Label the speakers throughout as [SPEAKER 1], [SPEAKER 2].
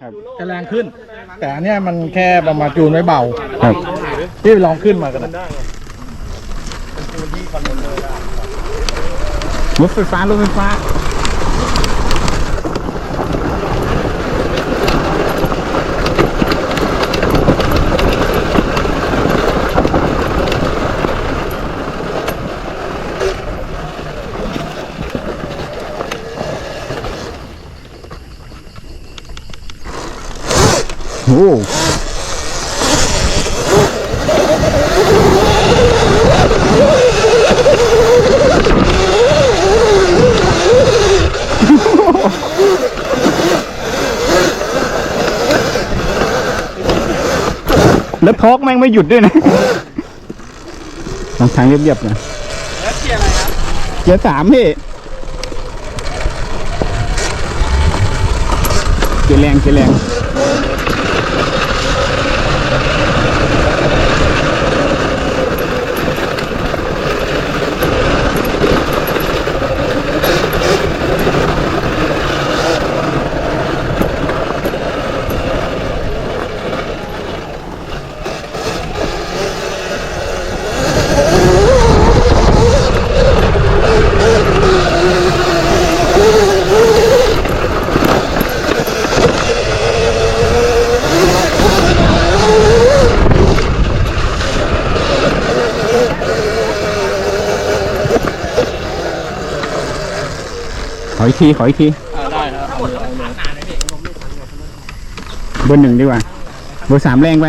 [SPEAKER 1] ครับ
[SPEAKER 2] จะแรงขึ้น แต่อันเนี้ยมันแค่ประมาณจูนไว้เบา
[SPEAKER 1] ครับ
[SPEAKER 2] ที่ลองขึ้นมากันนะ
[SPEAKER 1] รถไฟฟ้ารถไฟฟ้า โอ้แล้วทอกแม่งไม่หยุดด้วยนะทางทางเรียบๆนะแล้วเกียร์อะไรครับเกียร์สามพี่เกียร์แรงเกียร์แรง ขออีกทีขออีกที
[SPEAKER 2] ได้ครับ
[SPEAKER 1] เบอร์หนึ่งดีกว่าเบอร์สามแรงไป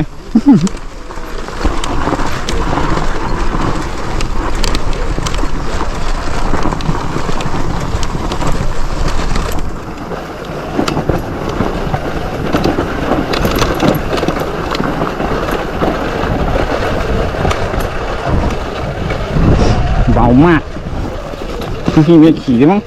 [SPEAKER 1] เบามากจริงๆเวียนขี่ได้มั้ง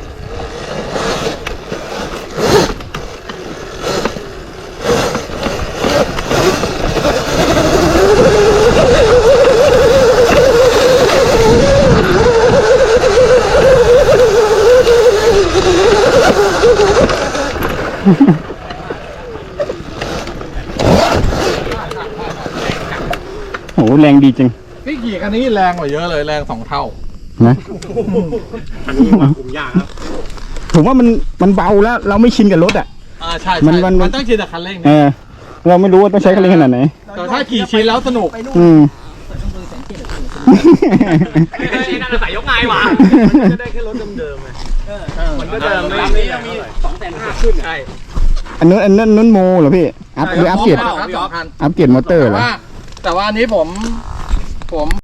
[SPEAKER 1] โหแรงดีจริง
[SPEAKER 2] พี่ขี่คันนี้แรงกว่าเยอะเลยแรงสองเท่า
[SPEAKER 1] นะผมว่ามันมันเบาแล้ว เราไม่ชินกับรถอะ
[SPEAKER 2] อ่าใช่
[SPEAKER 1] มัน
[SPEAKER 2] ใช่
[SPEAKER 1] มัน
[SPEAKER 2] มันต้องชินกับคันเร่ง
[SPEAKER 1] เอ
[SPEAKER 2] นะ
[SPEAKER 1] อเราไม่รู้ว่าต้องใช้คันเร่งขนาดไหน
[SPEAKER 2] แต่ถ้าขี่ชินแล้วสนุก
[SPEAKER 1] อืม
[SPEAKER 3] ชี้นั่นใส่ยกไงวะ
[SPEAKER 2] จะได้แค่รถเดิมๆไง มันก็
[SPEAKER 3] เดิ
[SPEAKER 2] เดิ
[SPEAKER 3] ม
[SPEAKER 2] ม
[SPEAKER 3] ลำนี้ยังมีสองแสนห้าขึ้นใช่
[SPEAKER 1] อันนู้นอันนั้นนู้นโมเหรอพี่ อัพหรืออัพเกรด
[SPEAKER 2] ครับสองคัน
[SPEAKER 1] อัพเกรดมอเตอร์
[SPEAKER 2] แต่
[SPEAKER 1] เหรอ
[SPEAKER 2] ว่าแต่ว่าอันนี้ผม ผม